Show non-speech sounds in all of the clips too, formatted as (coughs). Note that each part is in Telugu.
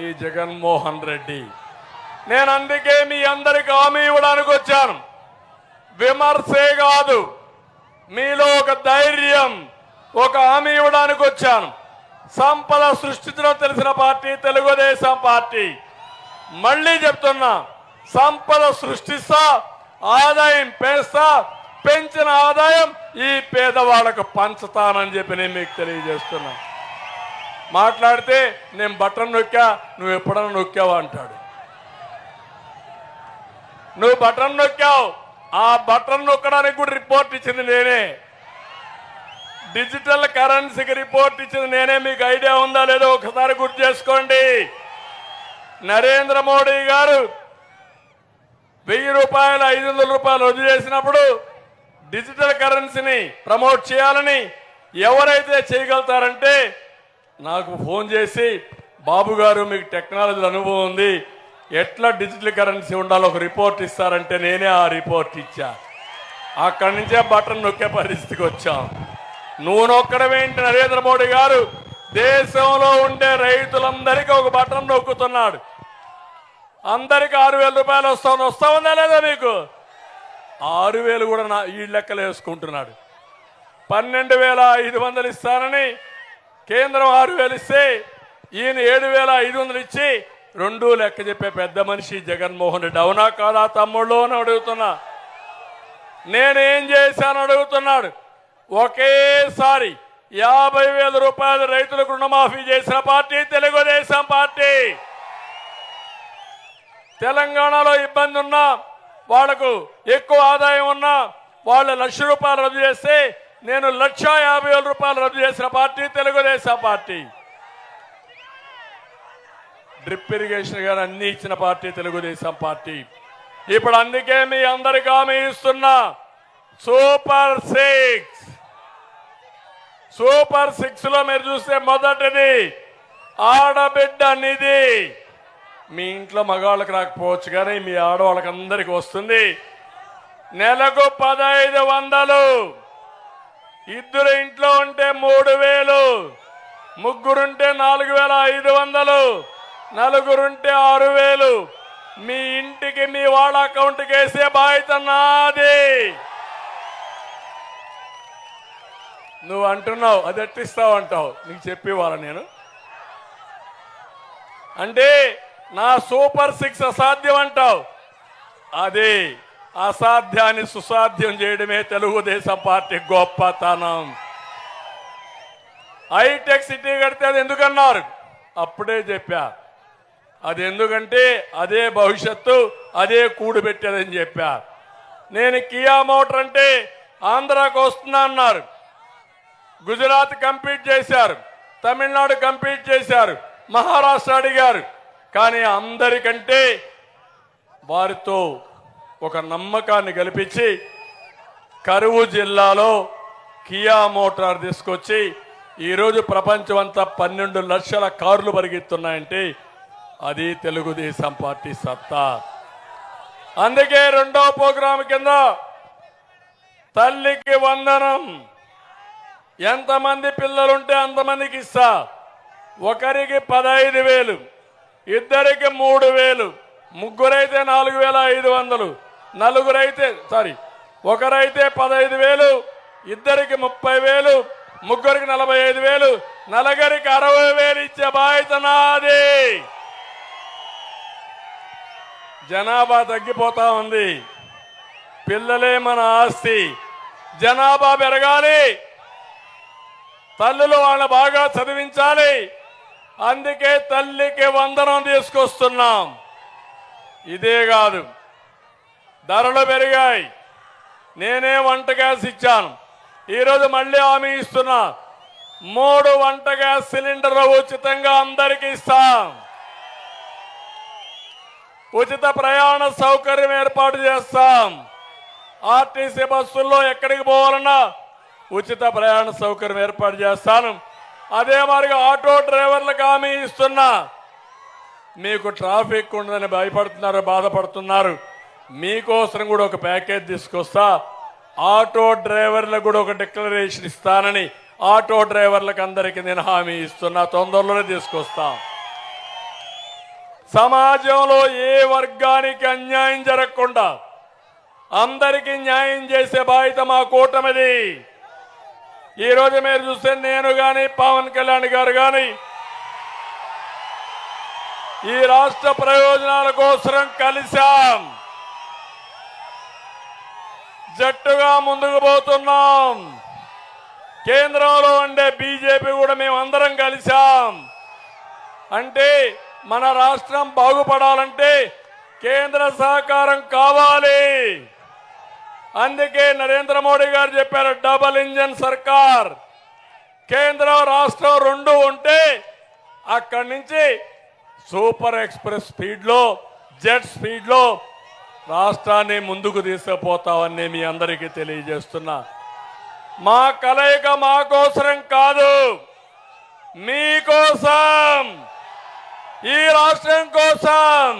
ఈ జగన్మోహన్ రెడ్డి. నేను అందుకే మీ అందరికి హామీ ఇవ్వడానికి వచ్చాను. విమర్శే కాదు మీలో ఒక ధైర్యం ఒక హామీ ఇవ్వడానికి వచ్చాను. సంపద సృష్టించడం తెలిసిన పార్టీ తెలుగుదేశం పార్టీ. మళ్ళీ చెప్తున్నా సంపద సృష్టిస్తా ఆదాయం పెంచుతా పెంచిన ఆదాయం ఈ పేదవాళ్ళకు పంచుతానని చెప్పి నేను మీకు తెలియజేస్తున్నా. మాట్లాడితే నేను బటన్ నొక్కా నువ్వు ఎప్పుడన్నా నొక్కావా? అంటాడు. నువ్వు బటన్ నొక్కావు. ఆ బటన్ నొక్కడానికి కూడా రిపోర్ట్ ఇచ్చింది నేనే. డిజిటల్ కరెన్సీకి రిపోర్ట్ ఇచ్చింది నేనే. మీకు ఐడియా ఉందా లేదో ఒకసారి గుర్తు చేసుకోండి. నరేంద్ర మోడీ గారు వెయ్యి రూపాయలు ఐదు వందల రూపాయలు రద్దు చేసినప్పుడు డిజిటల్ కరెన్సీని ప్రమోట్ చేయాలని ఎవరైతే చేయగలుగుతారంటే నాకు ఫోన్ చేసి బాబు గారు మీకు టెక్నాలజీ అనుభవం ఉంది. ఎట్లా డిజిటల్ కరెన్సీ ఉండాలో ఒక రిపోర్ట్ ఇస్తారంటే నేనే ఆ రిపోర్ట్ ఇచ్చా. అక్కడి నుంచే బటన్ నొక్కే పరిస్థితికి వచ్చాం. నువ్వు నొక్కడమేంటి నరేంద్ర మోడీ గారు? దేశంలో ఉండే రైతులందరికీ ఒక బటన్ నొక్కుతున్నాడు. అందరికి ఆరు వేల రూపాయలు వస్తాను వస్తా ఉందా లేదా మీకు? ఆరు వేలు కూడా నా ఈ లెక్కలు వేసుకుంటున్నాడు. పన్నెండు వేల ఐదు వందలు ఇస్తానని కేంద్రం ఆరు వేలు ఇస్తే ఈయన ఏడు వేల ఐదు వందలు ఇచ్చి రెండు లెక్క చెప్పే పెద్ద మనిషి జగన్మోహన్ రెడ్డి. అవునా కాదా తమ్ముళ్ళు అని అడుగుతున్నా. నేనేం చేశాను అడుగుతున్నాడు. ఒకేసారి యాభై వేల రూపాయలు రైతులకు రుణమాఫీ చేసిన పార్టీ తెలుగుదేశం పార్టీ. తెలంగాణలో ఇబ్బంది ఉన్నా వాళ్ళకు ఎక్కువ ఆదాయం ఉన్నా వాళ్ళు లక్ష రూపాయలు రద్దు చేస్తే నేను లక్ష యాభై వేల రూపాయలు రద్దు చేసిన party Telugu Desam party. Drip irrigation గారు అన్ని ఇచ్చిన పార్టీ తెలుగుదేశం పార్టీ. ఇప్పుడు అందుకే మీ అందరికి హామీ ఇస్తున్నా సూపర్ సిక్స్. సూపర్ సిక్స్లో మీరు చూస్తే మొదటిది ఆడబిడ్డ నిధి. మీ ఇంట్లో మగవాళ్ళకి రాకపోవచ్చు కానీ మీ ఆడవాళ్ళకి అందరికి వస్తుంది. నెలకు పదహైదు వందలు. ఇద్దరు ఇంట్లో ఉంటే మూడు వేలు ముగ్గురుంటే నాలుగు వేల ఐదు వందలు నలుగురుంటే ఆరు వేలు. మీ ఇంటికి మీ వాళ్ళ అకౌంట్కి వేసే బాధ్యత నాది. నువ్వు అంటున్నావు అది ఎట్టిస్తావు అంటావు? నీకు చెప్పేవాళ్ళ నేను? అంటే నా సూపర్ సిక్స్ అసాధ్యం అంటావు. అదే అసాధ్యాన్ని సుసాధ్యం చేయడమే తెలుగుదేశం పార్టీ గొప్పతనం. హైటెక్ సిటీ కడితే అది ఎందుకన్నారు? అప్పుడే చెప్పా. అది ఎందుకంటే అదే భవిష్యత్తు అదే కూడు పెట్టేదని చెప్పా. నేను కియా మోటార్ అంటే ఆంధ్రాకు వస్తున్నా అన్నారు. గుజరాత్ కంప్లీట్ చేశారు. తమిళనాడు కంప్లీట్ చేశారు. మహారాష్ట్ర అడిగారు. కానీ అందరికంటే వారితో ఒక నమ్మకాన్ని కల్పించి కరువు జిల్లాలో కియా మోటార్ తీసుకొచ్చి ఈరోజు ప్రపంచం అంతా పన్నెండు లక్షల కార్లు పరిగెత్తున్నాయంటే అది తెలుగుదేశం పార్టీ సత్తా. అందుకే రెండో ప్రోగ్రాం కింద తల్లికి వందనం ఎంతమంది పిల్లలుంటే అంతమందికి ఇస్తా. ఒకరికి పదహైదు వేలు ఇద్దరికి మూడు వేలు ముగ్గురైతే నాలుగు వేల ఐదు వందలు. నలుగురైతే సారీ ఒకరైతే పదహైదు వేలు ఇద్దరికి ముప్పై వేలు ముగ్గురికి నలభై ఐదు వేలు నలుగురికి అరవై వేలు ఇచ్చే బాధ్యత నాది. జనాభా తగ్గిపోతా ఉంది. పిల్లలే మన ఆస్తి. జనాభా పెరగాలి. తల్లులు వాళ్ళ బాగా చదివించాలి. అందుకే తల్లికి వందనం తీసుకొస్తున్నాం. ఇదే కాదు. ధరలు పెరిగాయి. నేనే వంట గ్యాస్ ఇచ్చాను. ఈరోజు మళ్ళీ హామీ ఇస్తున్నా. మూడు వంట గ్యాస్ సిలిండర్లు ఉచితంగా అందరికీ ఇస్తాం. ఉచిత ప్రయాణ సౌకర్యం ఏర్పాటు చేస్తాం. ఆర్టీసీ బస్సుల్లో ఎక్కడికి పోవాలన్నా ఉచిత ప్రయాణ సౌకర్యం ఏర్పాటు చేస్తాను. అదే మరిగా ఆటో డ్రైవర్లకు హామీ ఇస్తున్నా. మీకు ట్రాఫిక్ ఉండదని భయపడుతున్నారు బాధపడుతున్నారు. మీకోసం కూడా ఒక ప్యాకేజ్ తీసుకొస్తా. ఆటో డ్రైవర్లకు కూడా ఒక డిక్లరేషన్ ఇస్తానని ఆటో డ్రైవర్లకు అందరికీ నేను హామీ ఇస్తున్నా. తొందరలోనే తీసుకొస్తాం. సమాజంలో ఏ వర్గానికి అన్యాయం జరగకుండా అందరికీ న్యాయం చేసే బాధ్యత మా కూటమిది. ఈ రోజు మీరు చూస్తే నేను కానీ పవన్ కళ్యాణ్ గారు కానీ ఈ రాష్ట్ర ప్రయోజనాల కోసం కలిశాం. జట్టుగా ముందుకు పోతున్నాం. కేంద్రంలో ఉండే బీజేపీ కూడా మేము అందరం కలిశాం. అంటే మన రాష్ట్రం బాగుపడాలంటే కేంద్ర సహకారం కావాలి. అందుకే నరేంద్ర మోడీ గారు చెప్పారు డబల్ ఇంజన్ సర్కార్. కేంద్రం రాష్ట్రం రెండు ఉంటే అక్కడి నుంచి సూపర్ ఎక్స్ప్రెస్ స్పీడ్లో జెట్ స్పీడ్లో రాష్ట్రాన్ని ముందుకు తీసుకుపోతామని మీ అందరికీ తెలియజేస్తున్నా. మా కలయిక మా కోసరం కాదు మీకోసం ఈ రాష్ట్రం కోసం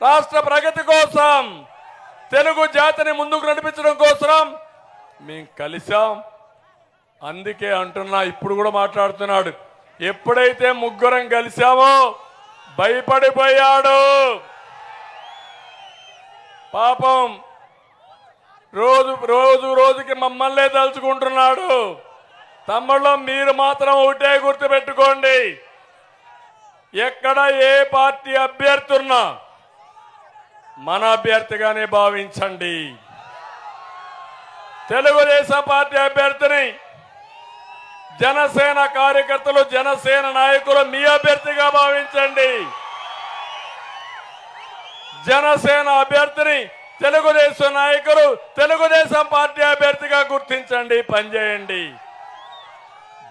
రాష్ట్ర ప్రగతి కోసం తెలుగు జాతిని ముందుకు నడిపించడం కోసం మేము కలిసాం అందుకే అంటున్నా ఇప్పుడు కూడా మాట్లాడుతున్నాడు. ఎప్పుడైతే ముగ్గురం కలిసామో భయపడిపోయాడు. పాపం రోజు రోజు రోజుకి మమ్మల్నే తలుచుకుంటున్నాడు. తమ్ముళ్ళు మీరు మాత్రం ఒకటే గుర్తుపెట్టుకోండి. ఎక్కడ ఏ పార్టీ అభ్యర్థున్నా మన అభ్యర్థిగానే భావించండి. తెలుగుదేశం పార్టీ అభ్యర్థిని జనసేన కార్యకర్తలు జనసేన నాయకులు మీ అభ్యర్థిగా భావించండి. జనసేన అభ్యర్థిని తెలుగుదేశం నాయకులు తెలుగుదేశం పార్టీ అభ్యర్థిగా గుర్తించండి పనిచేయండి.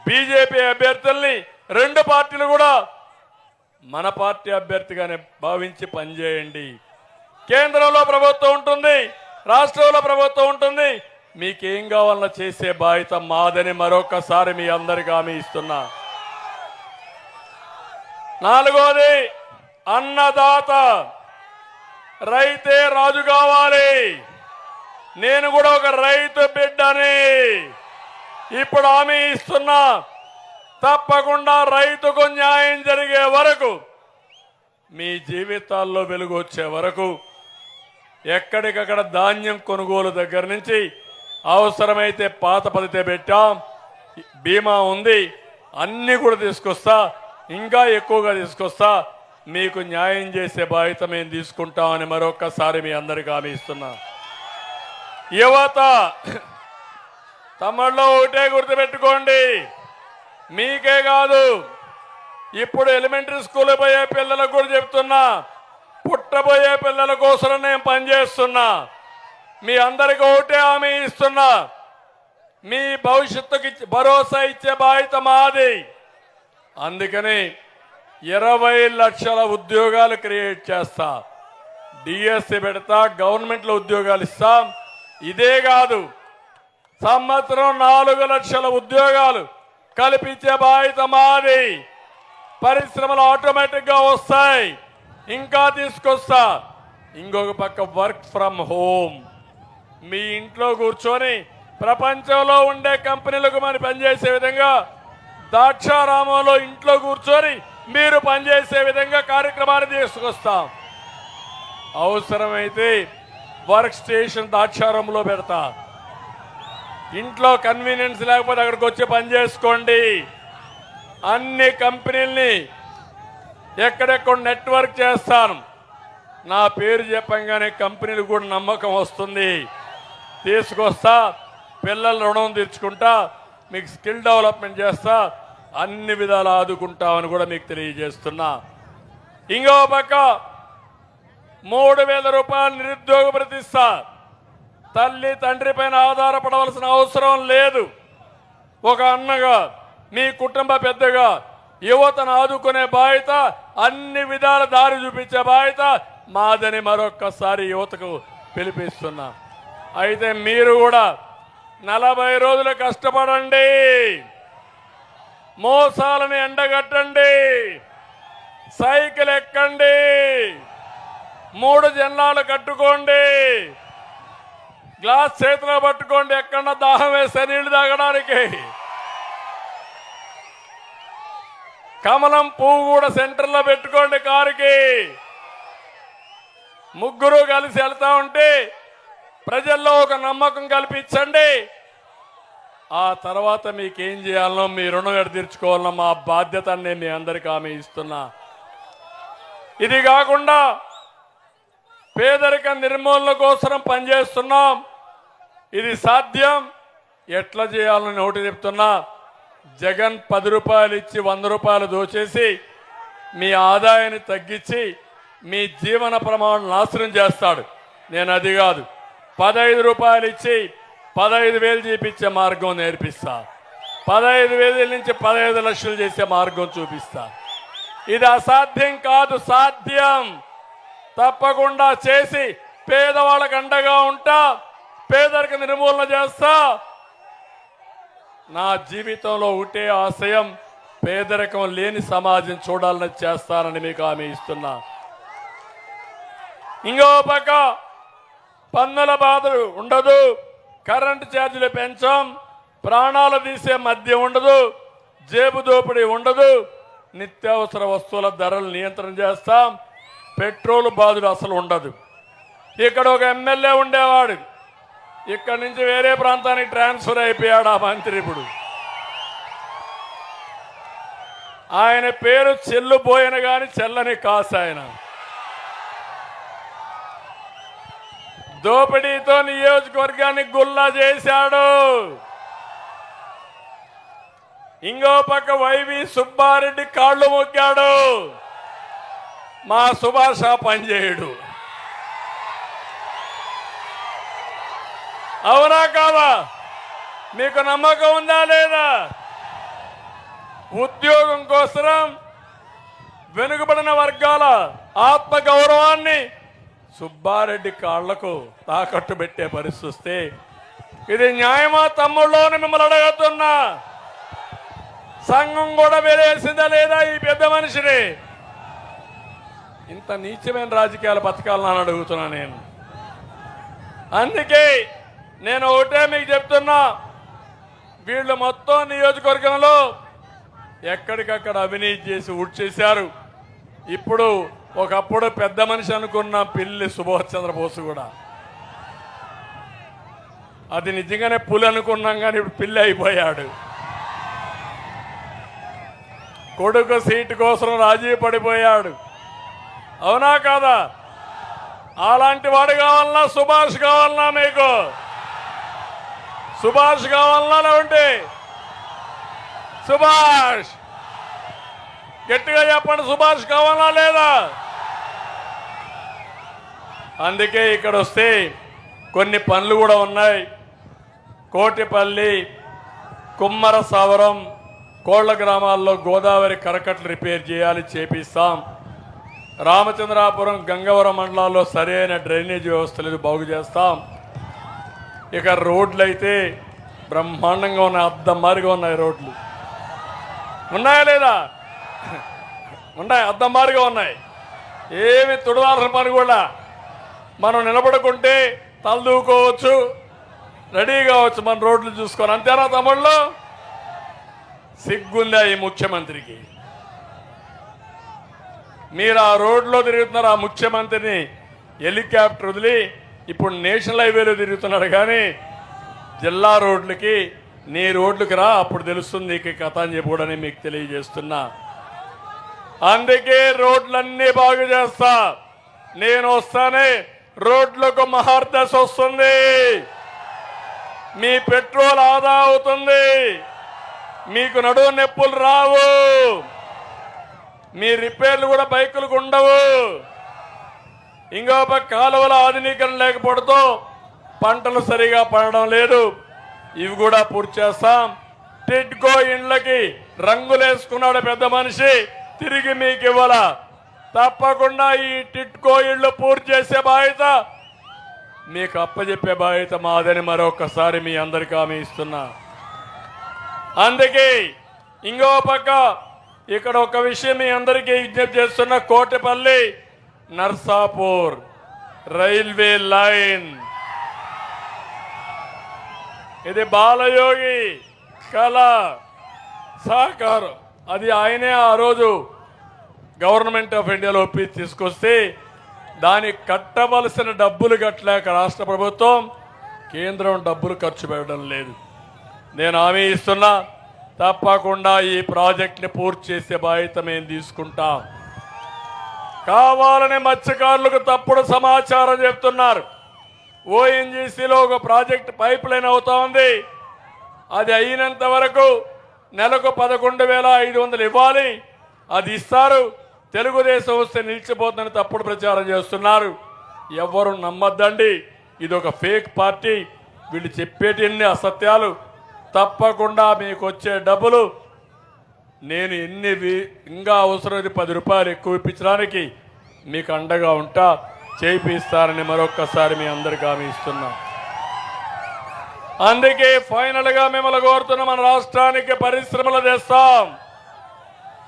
బీజేపీ అభ్యర్థుల్ని రెండు పార్టీలు కూడా మన పార్టీ అభ్యర్థిగానే భావించి పనిచేయండి. కేంద్రంలో ప్రభుత్వం ఉంటుంది రాష్ట్రంలో ప్రభుత్వం ఉంటుంది. మీకేం కావాలన్నా చేసే బాధ్యత మాదని మరొకసారి మీ అందరికి హామీ ఇస్తున్నా. నాలుగోది అన్నదాత. రైతే రాజు కావాలి. నేను కూడా ఒక రైతు బిడ్డని. ఇప్పుడు హామీ ఇస్తున్నా. తప్పకుండా రైతుకు న్యాయం జరిగే వరకు మీ జీవితాల్లో వెలుగు వచ్చే వరకు ఎక్కడికక్కడ ధాన్యం కొనుగోలు దగ్గర నుంచి అవసరమైతే పాత పదితే పెట్టాం. బీమా ఉంది. అన్నీ కూడా తీసుకొస్తా. ఇంకా ఎక్కువగా తీసుకొస్తా. మీకు న్యాయం చేసే బాధ్యత మేము తీసుకుంటామని మరొక్కసారి మీ అందరికీ హామీ ఇస్తున్నా. యువత తమలో ఒకటే గుర్తుపెట్టుకోండి. మీకే కాదు ఇప్పుడు ఎలిమెంటరీ స్కూల్ పోయే పిల్లలకు కూడా చెప్తున్నా. పుట్టబోయే పిల్లల కోసం నేను పనిచేస్తున్నా. మీ అందరికి ఒకటే హామీ ఇస్తున్నా. మీ భవిష్యత్తుకి భరోసా ఇచ్చే బాధ్యత మాది. అందుకని ఇరవై లక్షల ఉద్యోగాలు క్రియేట్ చేస్తా. డిఎస్సి పెడతా గవర్నమెంట్లో ఉద్యోగాలు ఇస్తాం. ఇదే కాదు సంవత్సరం నాలుగు లక్షల ఉద్యోగాలు కల్పించే బాధ్యత మాది. పరిశ్రమలు ఆటోమేటిక్గా వస్తాయి. ఇంకా తీసుకొస్తా. ఇంకొక పక్క వర్క్ ఫ్రమ్ హోమ్. మీ ఇంట్లో కూర్చొని ప్రపంచంలో ఉండే కంపెనీలకు మనం పనిచేసే విధంగా దాక్షారామంలో ఇంట్లో కూర్చొని మీరు పనిచేసే విధంగా కార్యక్రమాన్ని తీసుకొస్తాం. అవసరమైతే వర్క్ స్టేషన్ దాక్షారంలో పెడతా. ఇంట్లో కన్వీనియన్స్ లేకపోతే అక్కడికి వచ్చి పని చేసుకోండి. అన్ని కంపెనీల్ని ఎక్కడెక్కడ నెట్వర్క్ చేస్తాను. నా పేరు చెప్పంగానే కంపెనీలు కూడా నమ్మకం వస్తుంది. తీసుకొస్తా పిల్లల రుణం తీర్చుకుంటా మీకు స్కిల్ డెవలప్మెంట్ చేస్తా అన్ని విధాలు ఆదుకుంటామని కూడా మీకు తెలియజేస్తున్నా. ఇంకో పక్క మూడు వేల రూపాయలు నిరుద్యోగ ప్రతిస్తా తల్లి తండ్రి పైన ఆధారపడవలసిన అవసరం లేదు. ఒక అన్నగా మీ కుటుంబ పెద్దగా యువతను ఆదుకునే బాధ్యత అన్ని విధాల దారి చూపించే బాధ్యత మాదని మరొక్కసారి యువతకు పిలిపిస్తున్నా. అయితే మీరు కూడా నలభై రోజులు కష్టపడండి. మోసాలను ఎండగట్టండి. సైకిల్ ఎక్కండి. మూడు జన్నాలు కట్టుకోండి. గ్లాస్ చేతిలో పట్టుకోండి. ఎక్కడ దాహం వేస్తే నీళ్ళు తాగడానికి. కమలం పువ్వు కూడా సెంటర్లో పెట్టుకోండి కారుకి. ముగ్గురు కలిసి వెళ్తా ఉంటే ప్రజల్లో ఒక నమ్మకం కల్పించండి. ఆ తర్వాత మీకేం చేయాలనో మీ రుణం ఎడ తీర్చుకోవాలనో మా బాధ్యత నేను మీ అందరికీ ఆమె ఇస్తున్నా. ఇది కాకుండా పేదరిక నిర్మూలన కోసం పనిచేస్తున్నాం. ఇది సాధ్యం. ఎట్లా చేయాలని నోటి చెప్తున్నా జగన్ పది రూపాయలు ఇచ్చి వంద రూపాయలు దోచేసి మీ ఆదాయాన్ని తగ్గించి మీ జీవన ప్రమాణం నాశనం చేస్తాడు. నేను అది కాదు. పదహైదు రూపాయలు ఇచ్చి పదహైదు వేలు చేపించే మార్గం నేర్పిస్తా. పదహైదు వేల నుంచి పదహైదు లక్షలు చేసే మార్గం చూపిస్తా. ఇది అసాధ్యం కాదు సాధ్యం. తప్పకుండా చేసి పేదవాళ్ళకు అండగా ఉంటా పేదరికి నిర్మూలన చేస్తా. నా జీవితంలో ఒకటే ఆశయం పేదరికం లేని సమాజం చూడాలని చేస్తానని మీకు హామీ ఇస్తున్నా. ఇంకో పక్క పన్నుల బాధలు ఉండదు. కరెంటు ఛార్జీలు పెంచాం ప్రాణాలు తీసే మధ్య ఉండదు జేబు దోపిడీ ఉండదు నిత్యావసర వస్తువుల ధరలు నియంత్రణ చేస్తాం పెట్రోల్ బాధలు అసలు ఉండదు. ఇక్కడ ఒక ఎమ్మెల్యే ఉండేవాడు ఇక్కడి నుంచి వేరే ప్రాంతానికి ట్రాన్స్ఫర్ అయిపోయాడు ఆ మంత్రి ఇప్పుడు. ఆయన పేరు చెల్లుపోయిన కానీ చెల్లని కాసు ఆయన. దోపిడీతో నియోజకవర్గాన్ని గుల్లా చేశాడు. ఇంకో పక్క వైవి సుబ్బారెడ్డి కాళ్ళు మొక్కాడు. మా సుభాష పనిచేయడు. అవునా కాదా? మీకు నమ్మకం ఉందా లేదా? ఉద్యోగం కోసం వెనుకబడిన వర్గాల ఆత్మ గౌరవాన్ని సుబ్బారెడ్డి కాళ్ళకు తాకట్టు పెట్టే పరిస్థితి. వస్తే ఇది న్యాయమా తమ్ముళ్ళోని మిమ్మల్ని అడగతున్నా సంఘం కూడా వేరేసిందా లేదా ఈ పెద్ద మనిషిని? ఇంత నీచమైన రాజకీయాలు బతకాలని అడుగుతున్నా నేను. అందుకే నేను ఒకటే మీకు చెప్తున్నా. వీళ్ళు మొత్తం నియోజకవర్గంలో ఎక్కడికక్కడ అవినీతి చేసి చేశారు ఇప్పుడు ఒకప్పుడు పెద్ద మనిషి అనుకున్న పిల్లి సుభాష్ చంద్రబోస్ కూడా. అది నిజంగానే పులి అనుకున్నాం కానీ ఇప్పుడు పిల్లి అయిపోయాడు. కొడుకు సీటు కోసం రాజీ పడిపోయాడు. అవునా కాదా? అలాంటి వాడు కావాలన్నా సుభాష్ కావాలన్నా మీకు. సుభాష్ కావాలన్నా ఉంటే సుభాష్! గట్టిగా చెప్పండి సుభాష్ కావాలా లేదా? అందుకే ఇక్కడ వస్తే కొన్ని పనులు కూడా ఉన్నాయి. కోటిపల్లి కుమ్మర సావరం కోళ్ళ గ్రామాల్లో గోదావరి కరకట్లు రిపేర్ చేయాలి చేపిస్తాం. రామచంద్రాపురం గంగవరం మండలాల్లో సరైన డ్రైనేజ్ వ్యవస్థ లేదు బాగు చేస్తాం. ఇక రోడ్లు అయితే బ్రహ్మాండంగా ఉన్నాయి అద్దమారిగా ఉన్నాయి రోడ్లు. ఉన్నాయా లేదా? (coughs) ఉన్నాయి అద్దమారిగా ఉన్నాయి. ఏమి తుడవాల్సిన పని కూడా. మనం నిలబడుకుంటే తలదూకోవచ్చు రెడీ కావచ్చు మన రోడ్లు చూసుకొని. అంతేనా తమ్ముళ్ళు? సిగ్గుందా ఈ ముఖ్యమంత్రికి? మీరు ఆ రోడ్లో తిరుగుతున్నారు ఆ ముఖ్యమంత్రిని హెలికాప్టర్ వదిలి ఇప్పుడు నేషనల్ హైవేలో తిరుగుతున్నారు కానీ జిల్లా రోడ్లకి నీ రోడ్లకి రా అప్పుడు తెలుస్తుంది నీకు కథ అని చెప్పి మీకు తెలియజేస్తున్నా. అందుకే రోడ్లన్నీ బాగు చేస్తా. నేను వస్తానే రోడ్లకు మహార్దశ వస్తుంది. మీ పెట్రోల్ ఆదా అవుతుంది. మీకు నడువు నొప్పులు రావు. మీ రిపేర్లు కూడా బైకులకు ఉండవు. ఇంకో పక్క కాలువల ఆధునీకరణ లేకపోవడంతో పంటలు సరిగా పడడం లేదు. ఇవి కూడా పూర్తి చేస్తాం. టిడ్కో ఇండ్లకి రంగులేసుకున్నాడు పెద్ద మనిషి. తిరిగి మీకు ఇవ్వాల? తప్పకుండా ఈ టిట్కో ఇళ్ళు పూర్తి చేసే బాధ్యత మీకు అప్పచెప్పే బాధ్యత మాదని మరొకసారి మీ అందరికీ హామీ ఇస్తున్నా. అందుకే ఇంకో పక్క ఇక్కడ ఒక విషయం మీ అందరికీ విజ్ఞప్తి చేస్తున్న కోటపల్లి నర్సాపూర్ రైల్వే లైన్. ఇది బాలయోగి కళ సహకారం. అది ఆయనే ఆ రోజు గవర్నమెంట్ ఆఫ్ ఇండియాలో ఒప్పి తీసుకొస్తే దానికి కట్టవలసిన డబ్బులు కట్టలేక రాష్ట్ర ప్రభుత్వం కేంద్రం డబ్బులు ఖర్చు పెట్టడం లేదు. నేను హామీ ఇస్తున్నా తప్పకుండా ఈ ప్రాజెక్ట్ని పూర్తి చేసే బాధ్యత మేము తీసుకుంటాం. కావాలని మత్స్యకారులకు తప్పుడు సమాచారం చెప్తున్నారు. ఓఎన్జీసీలో ఒక ప్రాజెక్ట్ పైప్ లైన్ అవుతా ఉంది. అది అయినంత వరకు నెలకు పదకొండు వేల ఐదు వందలు ఇవ్వాలి. అది ఇస్తారు. తెలుగుదేశం వస్తే నిలిచిపోతుందని తప్పుడు ప్రచారం చేస్తున్నారు. ఎవరు నమ్మద్దండి. ఇది ఒక ఫేక్ పార్టీ. వీళ్ళు చెప్పేటిన్ని అసత్యాలు? తప్పకుండా మీకు వచ్చే డబ్బులు నేను ఎన్ని ఇంకా అవసరమైతే పది రూపాయలు ఎక్కువ ఇప్పించడానికి మీకు అండగా ఉంటా. చేయిస్తారని మరొక్కసారి మీ అందరికి హామీ ఇస్తున్నాను అందుకే ఫైనల్గా మిమ్మల్ని కోరుతున్న మన రాష్ట్రానికి పరిశ్రమలు తెస్తాం.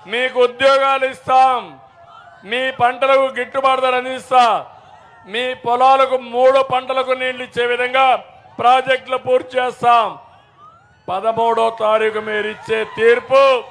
మీకు ఉద్యోగాలు ఇస్తాం. మీ పంటలకు గిట్టుబాటు ధర అందిస్తా. మీ పొలాలకు మూడు పంటలకు నీళ్ళు ఇచ్చే విధంగా ప్రాజెక్టులు పూర్తి చేస్తాం. పదమూడో తారీఖు మీరు ఇచ్చే తీర్పు